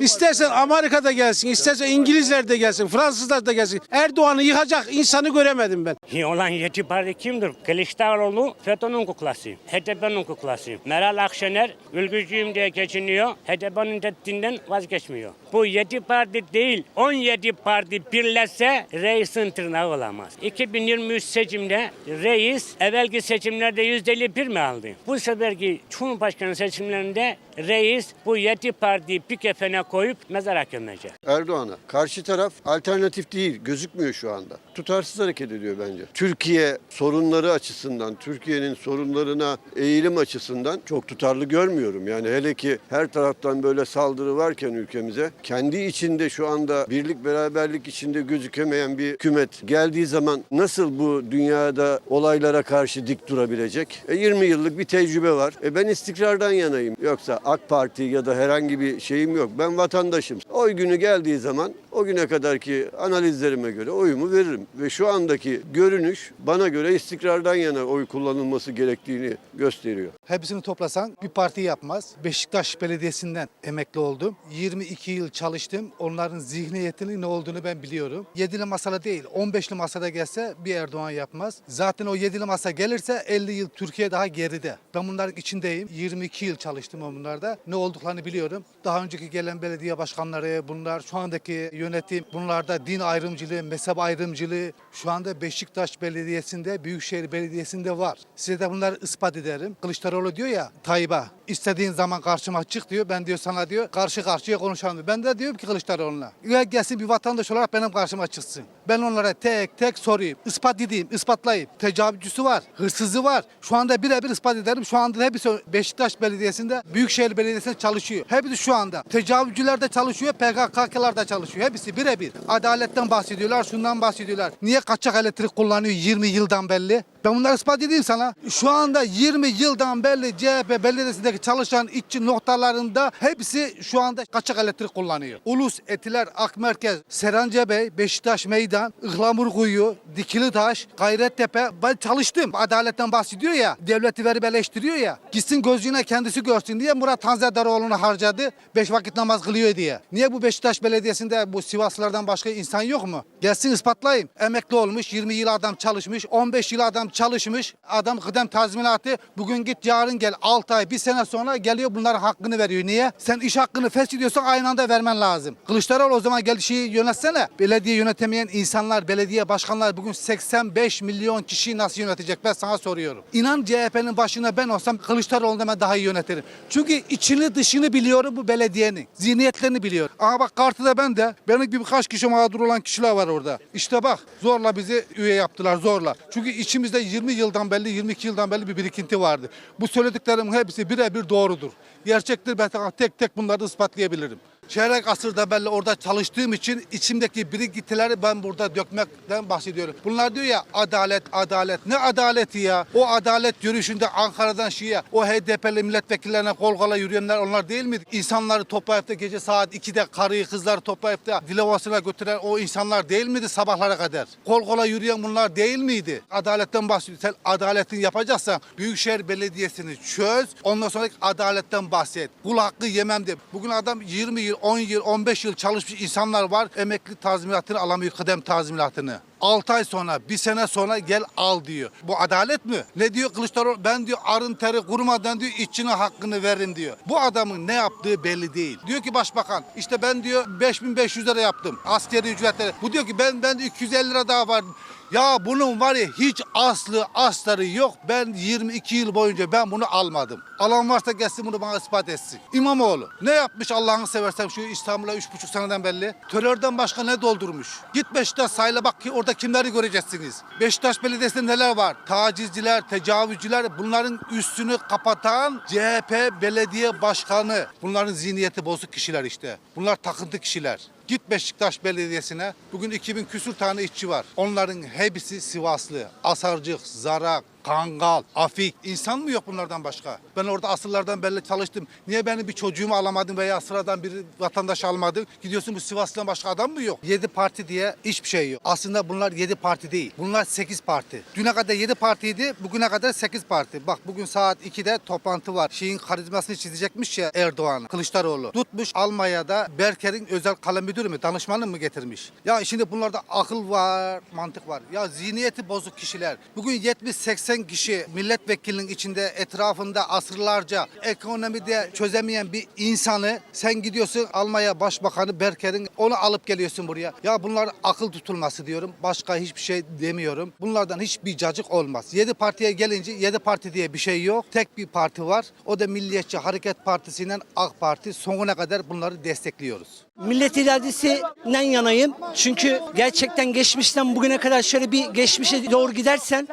İstersen Amerika'da gelsin, istersen İngilizler de gelsin, Fransızlar da gelsin. Erdoğan'ı yıkacak insanı göremedim ben. Olan yedi parti kimdir? Kılıçdaroğlu FETÖ'nün kuklası, HDP'nin kuklası. Meral Akşener ülgücüyüm diye geçiniyor, HDP'nin dediğinden vazgeçmiyor. Bu yedi parti değil, 17 parti birleşse reisin tırnağı olamaz. 2023 seçimde reis evvelki seçimlerde %51 mi aldı? Bu seferki Cumhurbaşkanı seçimlerinde reis bu yedi parti bir kefene koyup mezara gömecek. Erdoğan'a. Karşı taraf alternatif değil, gözükmüyor şu anda. Tutarsız hareket ediyor bence. Türkiye sorunları açısından, Türkiye'nin sorunlarına eğilim açısından çok tutarlı görmüyorum. Yani hele ki her taraftan böyle saldırı varken ülkemize, kendi içinde şu anda birlik beraberlik içinde gözükemeyen bir hükümet geldiği zaman nasıl bu dünyada olaylara karşı dik durabilecek? E 20 yıllık bir tecrübe var. E ben istikrardan yanayım. Yoksa AK Parti ya da herhangi bir şeyim yok. Ben vatandaşım. Oy günü geldiği zaman o güne kadarki analizlerime göre oyumu veririm. Ve şu andaki görünüş bana göre istikrardan yana oy kullanılması gerektiğini gösteriyor. Hepsini toplasan bir parti yapmaz. Beşiktaş Belediyesi'nden emekli oldum. 22 yıl çalıştım. Onların zihniyetinin ne olduğunu ben biliyorum. Yedili masada değil, 15'li masada gelse bir Erdoğan yapmaz. Zaten o yedili masa gelirse 50 yıl Türkiye daha geride. Ben bunların içindeyim. 22 yıl çalıştım o bunlarda. Ne olduklarını biliyorum. Daha önceki gelen belediye başkanları, bunlar şu andaki yönetim, bunlarda din ayrımcılığı, mezhep ayrımcılığı şu anda Beşiktaş Belediyesi'nde, Büyükşehir Belediyesi'nde var. Size de bunları ispat ederim. Kılıçdaroğlu diyor ya Tayyip'e istediğin zaman karşıma çık diyor. Ben diyor sana diyor karşı karşıya konuşalım diyor. Ben de diyorum ki Kılıçdaroğlu'na. Ya gelsin bir vatandaş olarak benim karşıma çıksın. Ben onlara tek tek sorayım. ispat edeyim, ispatlayayım. Tecavüzcüsü var, hırsızı var. Şu anda birebir ispat ederim. Şu anda hepsi Beşiktaş Belediyesi'nde, Büyükşehir Belediyesi'nde çalışıyor. Hepsi şu anda. Tecavüzcüler de çalışıyor, PKK'lılar da çalışıyor. Hepsi birebir. Adaletten bahsediyorlar, şundan bahsediyorlar. Niye kaçak elektrik kullanıyor 20 yıldan belli? Ben bunları ispat edeyim sana. Şu anda 20 yıldan belli CHP belediyesindeki çalışan işçi noktalarında hepsi şu anda kaçak elektrik kullanıyor. Ulus, Etiler, Akmerkez, Serancı Bey, Beşiktaş Meydan, Ihlamurkuyu, Dikilitaş, Gayrettepe. Ben çalıştım. Adaletten bahsediyor ya. Devleti verip eleştiriyor ya. Gitsin gözüne kendisi görsün diye Murat Tanzadaroğlu'nu harcadı. Beş vakit namaz kılıyor diye. Niye bu Beşiktaş Belediyesi'nde bu Sivaslılardan başka insan yok mu? Gelsin ispatlayayım. Emekli olmuş, 20 yıl adam çalışmış, 15 yıl adam çalışmış. Adam kıdem tazminatı. Bugün git yarın gel 6 ay, bir sene sonra geliyor bunların hakkını veriyor. Niye? Sen iş hakkını feshediyorsan aynı anda vermen lazım. Kılıçdaroğlu o zaman gel şeyi yönetsene. Belediye yönetemeyen insanlar, belediye başkanlar bugün 85 milyon kişiyi nasıl yönetecek? Ben sana soruyorum. İnan CHP'nin başına ben olsam Kılıçdaroğlu'nu ben daha iyi yönetirim. Çünkü içini dışını biliyorum bu belediyenin. Zihniyetlerini biliyorum. Aha bak kartıda ben de. Benim gibi birkaç kişi mağdur olan kişiler var orada. İşte bak zorla bizi üye yaptılar zorla. Çünkü içimizde 20 yıldan belli 22 yıldan belli bir birikinti vardı. Bu söylediklerimin hepsi birebir doğrudur. Gerçektir ben tek tek bunları ispatlayabilirim. Çeyrek asırda belli orada çalıştığım için içimdeki birikintileri ben burada dökmekten bahsediyorum. Bunlar diyor ya adalet adalet. Ne adaleti ya? O adalet yürüyüşünde Ankara'dan Şiye o HDP'li milletvekillerine kol kola yürüyenler onlar değil miydi? İnsanları toplayıp gece saat 2'de karıyı kızları toplayıp da Dilovası'na götüren o insanlar değil miydi sabahlara kadar? Kol kola yürüyen bunlar değil miydi? Adaletten bahsediyor. Sen adaletini yapacaksan Büyükşehir Belediyesi'ni çöz. Ondan sonra adaletten bahset. Kul hakkı yemem de. Bugün adam 20 yıl, 10 yıl, 15 yıl çalışmış insanlar var. Emekli tazminatını alamıyor, kıdem tazminatını. 6 ay sonra, bir sene sonra gel al diyor. Bu adalet mi? Ne diyor Kılıçdaroğlu? Ben diyor arın teri kurumadan diyor işçinin hakkını veririm diyor. Bu adamın ne yaptığı belli değil. Diyor ki başbakan işte ben diyor 5500 lira yaptım askeri ücretleri. Bu diyor ki ben ben de 250 lira daha var. Ya bunun var ya hiç aslı astarı yok. Ben 22 yıl boyunca ben bunu almadım. Alan varsa gelsin bunu bana ispat etsin. İmamoğlu ne yapmış Allah'ını seversen şu İstanbul'a 3,5 seneden belli. Terörden başka ne doldurmuş? Git Beşiktaş sahile bak ki orada kimleri göreceksiniz. Beşiktaş Belediyesi'nde neler var? Tacizciler, tecavüzcüler bunların üstünü kapatan CHP belediye başkanı. Bunların zihniyeti bozuk kişiler işte. Bunlar takıntı kişiler. Git Beşiktaş Belediyesi'ne. Bugün 2000 küsür tane işçi var. Onların hepsi Sivaslı. Asarcık, Zarak, Kangal, Afik. İnsan mı yok bunlardan başka? Ben orada asırlardan beri çalıştım. Niye benim bir çocuğumu alamadın veya sıradan bir vatandaş almadın? Gidiyorsun bu Sivas'tan başka adam mı yok? 7 parti diye hiçbir şey yok. Aslında bunlar 7 parti değil. Bunlar 8 parti. Düne kadar 7 partiydi, bugüne kadar 8 parti. Bak bugün saat 2'de toplantı var. Şeyin karizmasını çizecekmiş ya Erdoğan, Kılıçdaroğlu. Tutmuş Almanya'da Berker'in özel kalem müdürü mü, danışmanı mı getirmiş? Ya şimdi bunlarda akıl var, mantık var. Ya zihniyeti bozuk kişiler. Bugün 70-80 kişi milletvekilinin içinde etrafında asırlarca ekonomide çözemeyen bir insanı sen gidiyorsun Almanya Başbakanı Berker'in onu alıp geliyorsun buraya. Ya bunlar akıl tutulması diyorum. Başka hiçbir şey demiyorum. Bunlardan hiçbir cacık olmaz. 7 partiye gelince 7 parti diye bir şey yok. Tek bir parti var. O da Milliyetçi Hareket Partisi'nden AK Parti sonuna kadar bunları destekliyoruz. Millet iradesinden yanayım. Çünkü gerçekten geçmişten bugüne kadar şöyle bir geçmişe doğru gidersen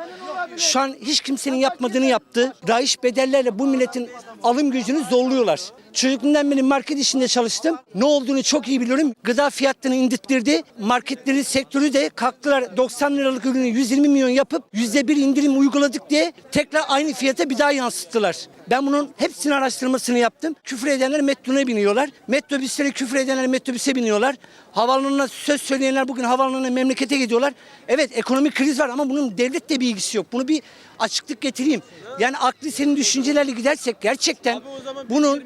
şu an hiç kimsenin yapmadığını yaptı. Rayiş bedellerle bu milletin alım gücünü zorluyorlar. Çocukluğumdan beri market işinde çalıştım. Ne olduğunu çok iyi biliyorum. Gıda fiyatlarını indirttirdi. Marketleri sektörü de kalktılar 90 liralık ürünü 120 milyon yapıp %1 indirim uyguladık diye tekrar aynı fiyata bir daha yansıttılar. Ben bunun hepsini araştırmasını yaptım. Küfür edenler metrona biniyorlar. Metrobüslere küfür edenler metrobüse biniyorlar. Havaalanına söz söyleyenler bugün havaalanına memlekete gidiyorlar. Evet ekonomik kriz var ama bunun devletle bir ilgisi yok. Bunu bir açıklık getireyim. Yani aklı senin düşüncelerle gidersek gerçekten bunun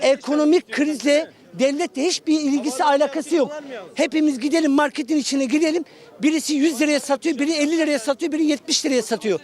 ekonomik krizle devletle hiçbir ilgisi alakası yok. Hepimiz gidelim marketin içine girelim. Birisi 100 liraya satıyor, biri 50 liraya satıyor, biri 70 liraya satıyor.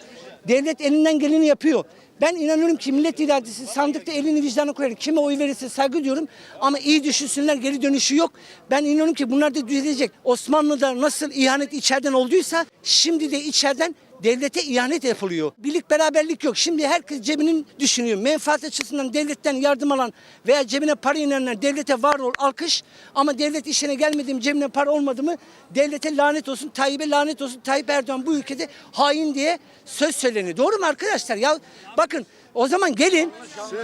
Devlet elinden geleni yapıyor. Ben inanıyorum ki millet iradesi sandıkta elini vicdanına koyar. Kime oy verirse saygı duyuyorum ama iyi düşünsünler geri dönüşü yok. Ben inanıyorum ki bunlar da düzelecek. Osmanlı'da nasıl ihanet içeriden olduysa şimdi de içeriden devlete ihanet yapılıyor. Birlik beraberlik yok. Şimdi herkes cebinin düşünüyor. Menfaat açısından devletten yardım alan veya cebine para inenler devlete var ol alkış ama devlet işine gelmedi mi cebine para olmadı mı devlete lanet olsun Tayyip'e lanet olsun Tayyip Erdoğan bu ülkede hain diye söz söyleniyor. Doğru mu arkadaşlar? Ya bakın o zaman gelin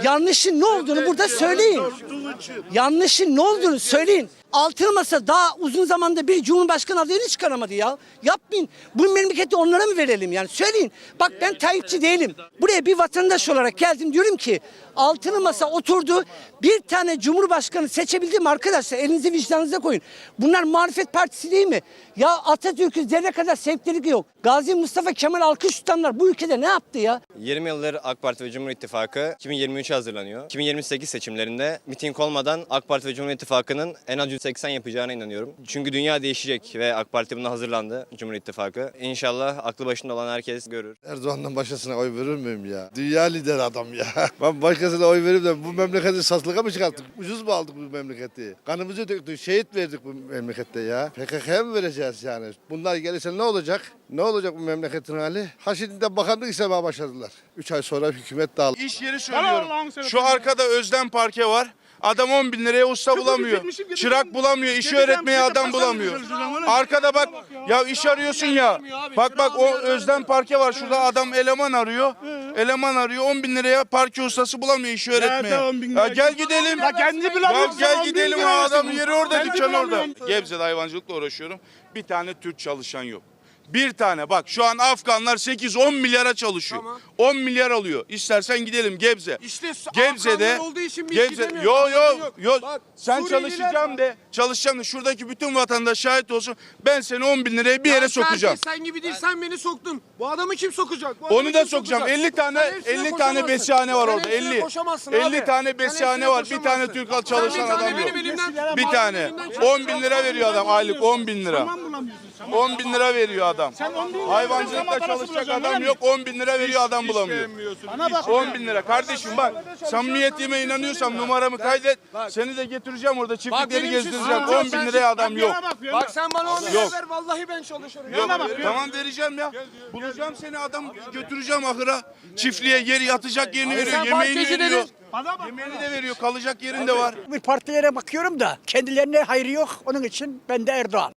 yanlışın ne olduğunu burada söyleyin. Yanlışın ne olduğunu söyleyin. Altılı masa daha uzun zamanda bir cumhurbaşkanı adayını çıkaramadı ya. Yapmayın. Bu memleketi onlara mı verelim yani? Söyleyin. Bak ben Tayyipçi değilim. Buraya bir vatandaş olarak geldim diyorum ki altılı masa oturdu. Bir tane cumhurbaşkanı seçebildi mi arkadaşlar? Elinizi vicdanınıza koyun. Bunlar muhalefet partisi değil mi? Ya Atatürk'ü zerre kadar sevkleri yok. Gazi Mustafa Kemal alkış tutanlar bu ülkede ne yaptı ya? 20 yıldır AK Parti ve Cumhur İttifakı 2023 hazırlanıyor. 2028 seçimlerinde miting olmadan AK Parti ve Cumhur İttifakı'nın en az 180 yapacağına inanıyorum. Çünkü dünya değişecek ve AK Parti buna hazırlandı Cumhur İttifakı. İnşallah aklı başında olan herkes görür. Erdoğan'dan başkasına oy verir miyim ya? Dünya lider adam ya. Ben başkasına oy verip de bu memleketi satılığa mı çıkarttık? Ucuz mu aldık bu memleketi? Kanımızı döktük, şehit verdik bu memlekette ya. PKK'ya mı vereceğiz yani? Bunlar gelirse ne olacak? Ne olacak bu memleketin hali? Ha şimdi de bakanlık istemeye başladılar. 3 ay sonra hükümet dağıldı. İş yeri söylüyorum. Şu arkada Özlem Parke var. Adam 10 bin liraya usta bulamıyor. Çırak bulamıyor. işi öğretmeye adam bulamıyor. Arkada bak ya iş arıyorsun ya. Bak bak o Özlem Parke var. Şurada adam eleman arıyor. Eleman arıyor. 10 bin liraya parke ustası bulamıyor işi öğretmeye. Ya gel gidelim. Ya kendi Ya bulamıyorsa gel 10 bin gidelim o adam yeri orada dükkan orada. Gebze'de hayvancılıkla uğraşıyorum. Bir tane Türk çalışan yok. Bir tane bak şu an Afganlar 8-10 milyara çalışıyor. 10 milyar alıyor. İstersen gidelim Gebze. İşte Gebze'de olduğu için biz Gebze yo yo yok. yo Bak, sen çalışacağım var. de çalışacağım de şuradaki bütün vatandaş şahit olsun. Ben seni 10 bin liraya bir yere Ya sokacağım. Sen, sen gibi değil sen beni soktun. Bu adamı kim sokacak? Bu Onu da sokacağım. sokacak? 50 tane Sen hepsine 50 tane besihane var orada. hepsine 50 koşamazsın 50 abi. tane hepsine var. Bir tane. Türk Sen çalışan adam yok. Bir tane. 10 bin lira veriyor adam aylık 10 bin lira. 10 bin lira veriyor adam. Hayvancılıkta çalışacak adam yok 10 bin lira veriyor adam bulamıyor. 10 bin lira kardeşim bak samimiyetime inanıyorsam numaramı kaydet. Seni de getireceğim orada çiftlikleri benim için gezdireceğim. sıkıntı yok. 10 bin liraya adam yok. Bak sen bana 10 Yok. lira ver vallahi ben çalışırım. Yok, tamam vereceğim ya. Bulacağım seni adam götüreceğim ahıra. Çiftliğe yeri yatacak yerini veriyor. sen Yemeğini parteci veriyor. dedin. Yemeğini de veriyor. Kalacak yerin de var. Bir partilere bakıyorum da kendilerine hayrı yok. Onun için ben de Erdoğan.